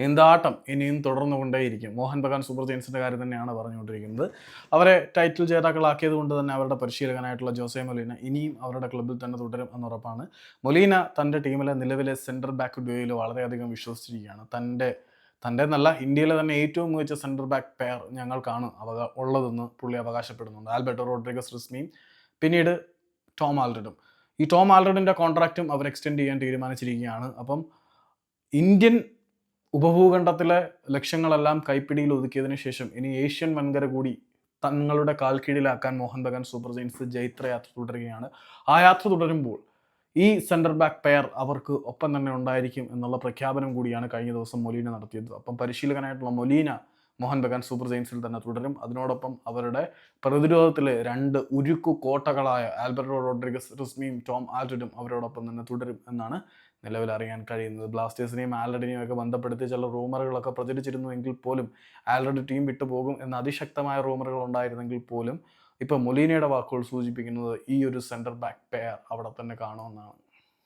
എന്താട്ടം ഇനിയും തുടർന്നുകൊണ്ടേയിരിക്കും. മോഹൻ ബഗാൻ സൂപ്പർ ജെയിൻസിന്റെ കാര്യം തന്നെയാണ് പറഞ്ഞുകൊണ്ടിരിക്കുന്നത്. അവരെ ടൈറ്റിൽ ജേതാക്കളാക്കിയത് കൊണ്ട് തന്നെ അവരുടെ പരിശീലകനായിട്ടുള്ള ജോസെ മൊലീന ഇനിയും അവരുടെ ക്ലബിൽ തന്നെ തുടരും എന്നുറപ്പാണ് മൊലീന തന്റെ ടീമിലെ നിലവിലെ സെന്റർ ബാക്ക് ഡ്യൂയിൽ വളരെയധികം വിശ്വസിച്ചിരിക്കുകയാണ്. തന്റെ തന്റെ നല്ല ഇന്ത്യയിലെ തന്നെ ഏറ്റവും മികച്ച സെന്റർ ബാക്ക് പെയർ ഞങ്ങൾക്കാണ് അവകാ ഉള്ളതെന്ന് പുള്ളി അവകാശപ്പെടുന്നുണ്ട്. ആൽബർട്ടോ റോഡ്രിഗസ് റിസ്മിയും പിന്നീട് ടോം ആൽഡും ഈ ടോം ആൽറഡിന്റെ കോൺട്രാക്റ്റും അവർ എക്സ്റ്റെൻഡ് ചെയ്യാൻ തീരുമാനിച്ചിരിക്കുകയാണ്. അപ്പം ഇന്ത്യൻ ഉപഭൂഖണ്ഡത്തിലെ ലക്ഷ്യങ്ങളെല്ലാം കൈപ്പിടിയിൽ ഒതുക്കിയതിനു ശേഷം ഇനി ഏഷ്യൻ വൻകര കൂടി തങ്ങളുടെ കാൽ കീഴിലാക്കാൻ മോഹൻ ബഗാൻ സൂപ്പർ ജെയിൻസ് ജൈത്ര യാത്ര തുടരുകയാണ്. ആ യാത്ര തുടരുമ്പോൾ ഈ സെന്റർ ബാക്ക് പെയർ അവർക്ക് ഒപ്പം തന്നെ ഉണ്ടായിരിക്കും എന്നുള്ള പ്രഖ്യാപനം കൂടിയാണ് കഴിഞ്ഞ ദിവസം മൊലീന നടത്തിയത്. അപ്പം പരിശീലകനായിട്ടുള്ള മൊലീന മോഹൻ ബഗാൻ സൂപ്പർ ജെയിൻസിൽ തന്നെ തുടരും. അതിനോടൊപ്പം അവരുടെ പ്രതിരോധത്തിലെ രണ്ട് ഉരുക്കു കോട്ടകളായ ആൽബർട്ടോ റോഡ്രിഗസ് റിസ്മിയും ടോം ആൽറ്റഡും അവരോടൊപ്പം തന്നെ തുടരും എന്നാണ് നിലവിൽ അറിയാൻ കഴിയുന്നത്. ബ്ലാസ്റ്റേഴ്സിനെയും ആൽറഡിനെയും ഒക്കെ ബന്ധപ്പെടുത്തി ചില റൂമറുകളൊക്കെ പ്രചരിച്ചിരുന്നുവെങ്കിൽ പോലും ആൽറെഡി ടീം വിട്ടു പോകും എന്ന അതിശക്തമായ റൂമറുകൾ ഉണ്ടായിരുന്നെങ്കിൽ പോലും ഇപ്പോൾ മൊലീനയുടെ വാക്കുകൾ സൂചിപ്പിക്കുന്നത് ഈ ഒരു സെന്റർ ബാക്ക് പെയർ അവിടെ തന്നെ കാണുമെന്നാണ്.